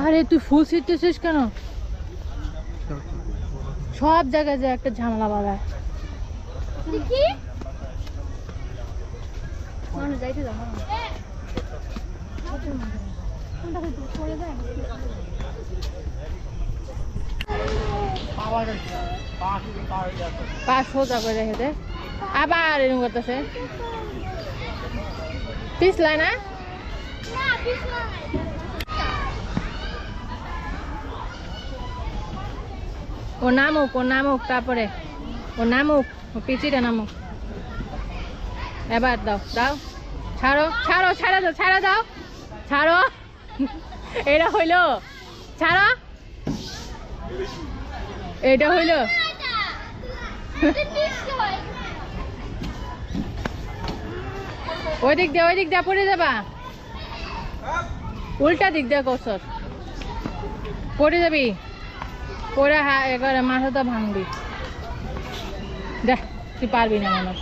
আরে তুই ফুল ছিটতেছিস কেন? সব জায়গায় যে একটা ঝামেলা বাড়ায় পা সোজা করে রেখে দে আবার এরকম করতেছে। পিছলাই না? না ও নামুক ও নামুক তারপরে ও নামুক ও পিচিটা নামুক এবার দাও দাও ছাড়ো ছাড়ো ছাড়া দাও ছাড়া দাও ছাড়ো এটা হইল ছাড়ো এটা হইল ওই দিক দিয়ে ওই দিক দিয়ে পড়ে যাবা উল্টা দিক দিয়ে কৌশল পড়ে যাবি পরে হা এবারে মাথাটা ভাঙবি দেখ তুই পারবি না মনে হয়।